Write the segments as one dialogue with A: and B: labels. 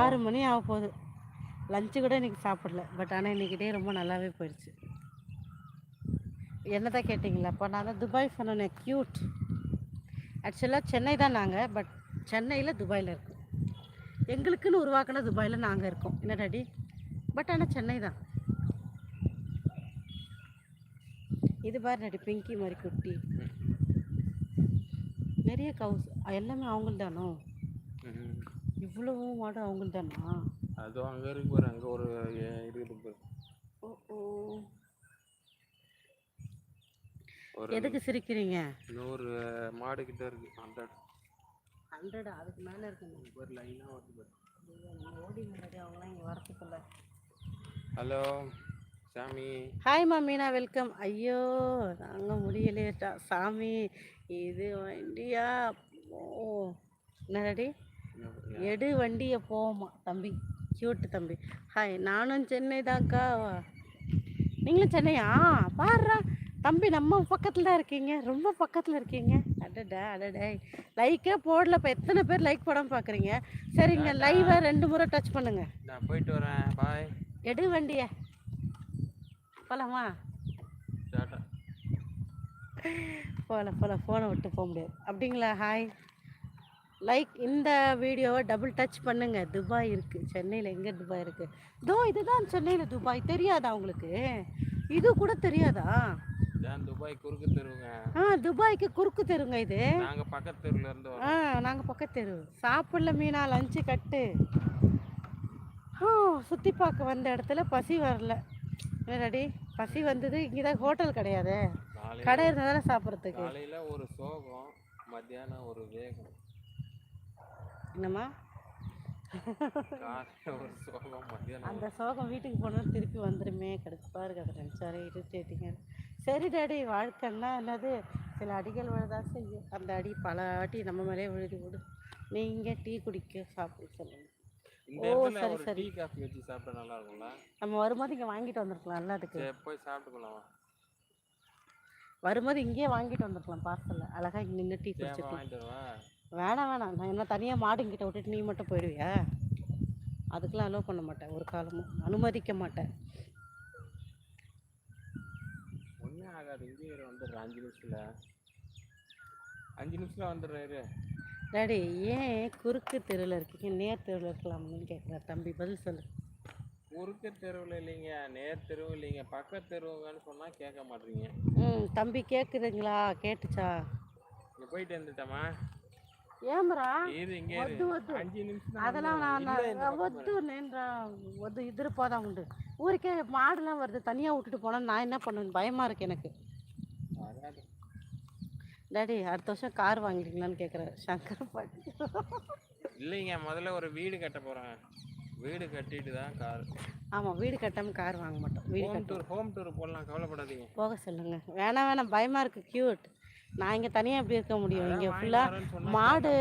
A: ஆறு மணி ஆக போகுது. லஞ்சு கூட இன்னைக்கு சாப்பிடல. பட் ஆனால் இன்னைக்கு டே ரொம்ப நல்லாவே போயிடுச்சு என்னதான் கேட்டிங்களா? அப்போ நான் தான் துபாய் சொன்னேன் க்யூட் ஆக்சுவலாக சென்னை தான் நாங்கள் பட் சென்னையில் துபாயில் இருக்கோம். எங்களுக்குன்னு உருவாக்கின துபாயில் நாங்கள் இருக்கோம். என்ன டாடி பட் ஆனால் சென்னை தான். இது பாரு டாடி பிங்கி மாதிரி குட்டி. நிறைய கவுஸ் எல்லாமே அவங்கள்தானோ. இவ்வளவு மாடு அவங்கள்தானா?
B: அதுவும் அங்கே இருக்கு பாரு அங்கே ஒரு இருக்குது பாரு.
A: ஓ ஓ. எதுக்கு சிரிக்கிறீங்க?
B: நூறு மாடு கிட்ட இருக்கு ஹண்ட்ரட்
A: ஹண்ட்ரட் அதுக்கு மேலே இருக்குங்க
B: ஒரு லைனாக வருது பாரு.
A: ஓடி முன்னாடி அவங்களாம் இங்கே வரத்துக்குள்ள.
B: ஹலோ சாமி.
A: ஹாய் மீனா வெல்கம் ஐயோ நாங்கள் முடியலையேட்டா. சாமி இது வண்டியா? ஓ என்னடி எடு வண்டியை போமா தம்பி. கியூட்டு தம்பி. ஹாய் நானும் சென்னை தான்க்கா. நீங்களும் சென்னையா? பாருடா தம்பி நம்ம பக்கத்தில் தான் இருக்கீங்க. ரொம்ப பக்கத்தில் இருக்கீங்க. அடடா அடடே. லைக்கே போடல இப்போ எத்தனை பேர் லைக் போடாமல் பார்க்குறீங்க சரிங்க லைவை ரெண்டு முறை டச் பண்ணுங்க.
B: நான் போயிட்டு வரேன். பாய்
A: எடு வண்டியை. போகலாமா போகல போகல ஃபோனை விட்டு போக முடியாது. அப்படிங்களா? ஹாய் லைக் இந்த வீடியோவை டபுள் டச் பண்ணுங்க. துபாய் இருக்குது சென்னையில் எங்கே துபாய் இருக்குது தோ இதுதான் சென்னையில் துபாய். தெரியாதா உங்களுக்கு? இது கூட தெரியாதா?
B: துபாய் குறுக்கு தெருவுங்க.
A: ஆ துபாய்க்கு குறுக்கு தெருங்க இது.
B: நாங்கள் பக்கத்து தெருவுல இருந்து
A: ஆ நாங்கள் பக்கத்து தெரு. சாப்பிடல மீனா லஞ்சு கட்டு. ஓ சுற்றி பார்க்க வந்த இடத்துல பசி வரல. ரெடி பசி வந்தது. இங்கே தான் ஹோட்டல் கிடையாது கடை இருந்தால் தானே சாப்பிட்றதுக்கு?
B: காலையில் ஒரு சோகம் மத்தியானம் ஒரு வேகம்.
A: என்னம்மா? அந்த சோகம் வீட்டுக்கு போனால் திருப்பி வந்துடுமே கடுப்பாக இருக்கு நினச்சாரு இரிட்டேட்டிங்க சரி டாடி வாழ்க்கைன்னா என்னது? சில அடிகள் விழதான் செய்யும் அந்த அடி பல வாட்டி நம்ம மேலே விழுதி விடு. நீங்கள் டீ குடிக்க சாப்பிட சொல்லுங்க. ஓ, சரி, சரி.
B: காஃபி வச்சு சாப்பிட்டா நல்லா இருக்கும்ல?
A: நம்ம வரும்போது இங்கே வாங்கிட்டு வந்திருக்கலாம்ல அதுக்கு.
B: சரி போய் சாப்பிட்டுக்கலாம்.
A: வரும்போது இங்கேயே வாங்கிட்டு வந்திருக்கலாம் பார்சலில் அழகாக இங்கே நின்று டீ
B: வருவா?
A: வேணாம் வேணாம். நான் என்ன தனியாக மாடுங்கிட்ட விட்டுட்டு நீ மட்டும் போயிடுவியா? அதுக்கெலாம் அலோவ் பண்ண மாட்டேன். ஒரு காலமும் அனுமதிக்க மாட்டேன்.
B: ஒன்றும் ஆகாது. இங்கே வந்துடுறேன். அஞ்சு நிமிஷத்தில். அஞ்சு நிமிஷத்தில் வந்துடுறாரு
A: டாடி ஏன் குறுக்கு தெருவில் இருக்கீங்க? நேர் தெருவில் இருக்கலாம்னு கேட்குறேன் தம்பி பதில் சொல்லு.
B: குறுக்கு தெருவில் இல்லைங்க. நேர் தெருவு இல்லைங்க. பக்கத்து தெருவுங்கன்னு சொன்னால் கேட்க மாட்டீங்க.
A: ம் தம்பி கேட்குதுங்களா கேட்டுச்சா?
B: இங்கே போயிட்டு வந்துட்டோமா
A: ஏம்ரா?
B: ஒத்து ஒத்து.
A: அதெல்லாம் நான் ஒத்து நின்றா ஒத்து இது போதான் உண்டு. ஊருக்கே மாடுலாம் வருது தனியாக விட்டுட்டு போனால் நான் என்ன பண்ணுவேன் பயமாக இருக்கு எனக்கு. டாடி அடுத்த வருஷம் கார் வாங்கிட்டீங்களான்னு கேட்குறேன் சங்கர் பாட்டி.
B: இல்லைங்க முதல்ல ஒரு வீடு கட்ட போகிறேன் வீடு கட்டிட்டு தான் கார்.
A: ஆமாம் வீடு கட்டாமல் கார் வாங்க மாட்டோம். வீடு
B: ஹோம் டூர் ஹோம் டூர் போடலாம் கவலைப்படாதீங்க.
A: போக சொல்லுங்கள் வேணாம் வேணாம் பயமாக இருக்குது க்யூட் நான் இங்கே தனியாக எப்படி இருக்க முடியும்? இங்கே ஃபுல்லாக மாடு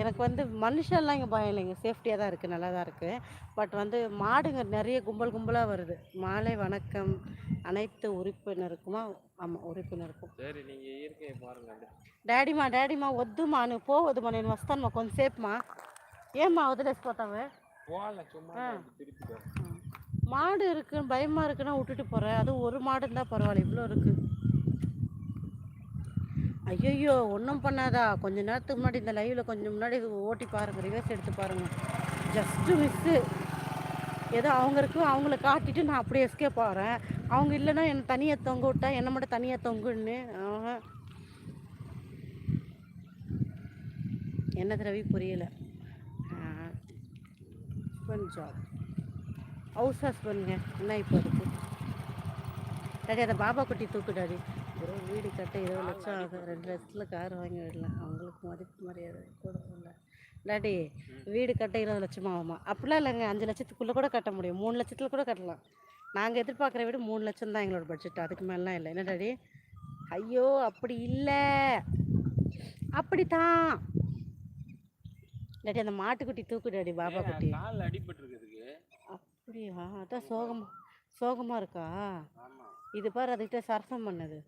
A: எனக்கு வந்து மனுஷன்லாம் இங்கே பயம் இல்லைங்க. சேஃப்டியாக தான் இருக்குது நல்லா தான் இருக்குது பட் வந்து மாடுங்க நிறைய கும்பல் கும்பலாக வருது. மாலை வணக்கம். அனைத்து உறுப்பினருக்குமா? ஆமாம் உறுப்பினருக்கும்.
B: சரி நீங்கள் இயற்கையை
A: பாருங்க. டேடிமா டேடிமா ஒத்துமா நீ போவதுமா நீ வஸ்தான்மா கொஞ்சம் சேஃப்மா.
B: ஏம்மா வதிலேஸ் பார்த்தாவே
A: மாடு இருக்குன்னு பயமாக இருக்குன்னா விட்டுட்டு போகிறேன் அதுவும் ஒரு மாடு இருந்தால் பரவாயில்ல இவ்வளோ இருக்குது ஐயோ ஒன்றும் பண்ணாதா? கொஞ்ச நேரத்துக்கு முன்னாடி இந்த லைவில் கொஞ்சம் முன்னாடி ஓட்டி பாருங்க ரிவர்ஸ் எடுத்து பாருங்க. ஜஸ்ட்டு மிஸ்ஸு ஏதோ அவங்க இருக்கும் அவங்கள காட்டிட்டு நான் அப்படியே எஸ்கேப் ஆகிறேன் அவங்க இல்லைன்னா என்னை தனியாக தொங்க விட்டா என்னை மட்டும் தனியாக தொங்குன்னு. என்ன என்னது ரவி? புரியல. ஹஸ்பண்ட் ஜாப் ஹவுஸ் ஹஸ்பண்டுங்க என்ன இப்போ இருக்குது டாடி அதை பாபா குட்டி தூக்கு டாடி ஒரு வீடு கட்ட இருபது லட்சம் ஆகும் ரெண்டு லட்சத்தில் கார் வாங்கி விடலாம். அவங்களுக்கு மதிப்பு மரியாதை கூட இல்லை டாடி வீடு கட்ட இருபது லட்சம் ஆகுமா? அப்படிலாம் இல்லைங்க. அஞ்சு லட்சத்துக்குள்ளே கூட கட்ட முடியும். மூணு லட்சத்தில் கூட கட்டலாம். நாங்கள் எதிர்பார்க்குற வீடு மூணு லட்சம் தான் எங்களோட பட்ஜெட் அதுக்கு மேலாம் இல்லை. என்ன டாடி ஐயோ அப்படி இல்லை. அப்படித்தான். டாடி அந்த மாட்டுக்குட்டி தூக்கு டாடி பாபா குட்டி. அப்படியா? அதான் சோகமா சோகமா இருக்கா? இது பாரு அதுகிட்ட சரசம் பண்ணது.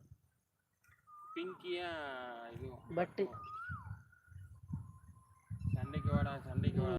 B: பிங்கியா இதுவும்
A: பட்டு.
B: சண்டைக்கு வாடா சண்டைக்கு வாடா.